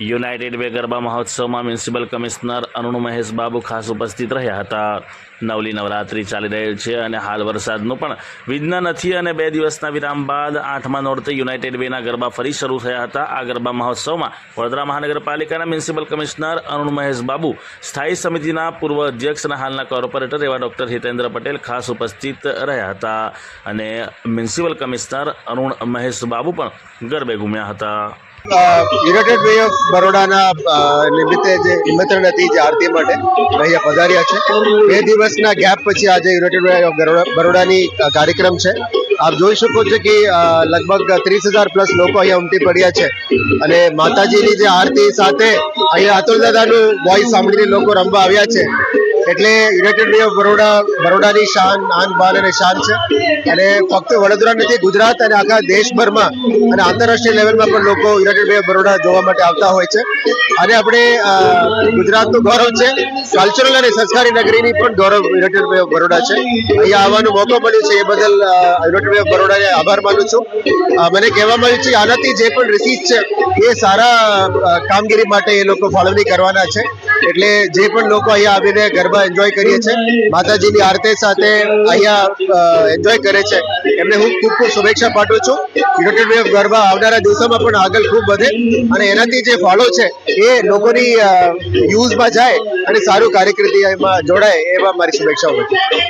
United way garba મહોત્સવમાં municipal commissioner Arun Mahesh Babu ખાસ ઉપસ્થિત રહ્યા હતા. નવલી નવરાત્રિ ચાલી રહ્યું છે અને હાલ વરસાદનું પણ વિઘ્ન નથી અને બે દિવસના વિરામ બાદ આઠમા નોરતે યુનાઇટેડ વેના ગરબા ફરી શરૂ થયા હતા. આ ગરબા મહોત્સવમાં વડોદરા મહાનગરપાલિકાના મ્યુનિસિપલ કમિશનર અરુણ મહેશ બાબુ, સ્થાયી સમિતિના પૂર્વ અધ્યક્ષ અને હાલના કોર્પોરેટર એવા ડૉક્ટર હિતેન્દ્ર પટેલ ખાસ ઉપસ્થિત રહ્યા હતા અને મ્યુનિસિપલ કમિશનર અરુણ મહેશ બાબુ પણ ગરબે ઘૂમ્યા હતા. યુનાઇટેડ વે ઓફ બરોડાના નિમિત્તે જે નિમંત્રણ હતી, જે આરતી માટે અહીંયા પધાર્યા છે. બે દિવસના ગેપ પછી આજે યુનાઇટેડ વે ઓફ બરોડાની કાર્યક્રમ છે. આપ જોઈ શકો છો કે લગભગ ત્રીસ હજાર પ્લસ લોકો અહીંયા ઉમટી પડ્યા છે. અને માતાજીની જે આરતી સાથે અહીંયા અતુલ દાદાનું વોઇસ સાંભળીને લોકો રમવા આવ્યા છે. એટલે યુનાઇટેડ વે ઓફ બરોડા બરોડાની શાન, આન બાન અને શાન છે. અને ફક્ત વડોદરા નથી, ગુજરાત અને આખા દેશભરમાં અને આંતરરાષ્ટ્રીય લેવલમાં પણ લોકો યુનાઇટેડ વે ઓફ બરોડા જોવા માટે આવતા હોય છે. અને આપણે ગુજરાતનું ગૌરવ છે. કલ્ચરલ અને સંસ્કારી નગરીની પણ ગૌરવ યુનાઇટેડ વે ઓફ બરોડા છે. અહીંયા આવવાનો મોકો મળ્યો છે, એ બદલ યુનાઇટેડ વે ઓફ બરોડાને આભાર માનું છું. મને કહેવામાં આવ્યું છે આનાથી જે પણ રિસીઝ છે, એ સારા કામગીરી માટે એ લોકો ફાળવણી કરવાના છે. એટલે જે પણ લોકો અહીંયા આવીને ગરબા એન્જોય કરીએ છે, માતાજીની આરતી સાથે અહીંયા એન્જોય કરે છે. એમને હું ખૂબ ખૂબ શુભેચ્છા પાઠવું છું. યુનાઇટેડ વે ઓફ ગરબા આવનારા દિવસોમાં પણ આગળ ખૂબ વધે અને એનાથી જે ફાળો છે એ લોકોની યુઝમાં જાય અને સારું કાર્યકૃતિ એમાં જોડાય એવા મારી શુભેચ્છાઓ છે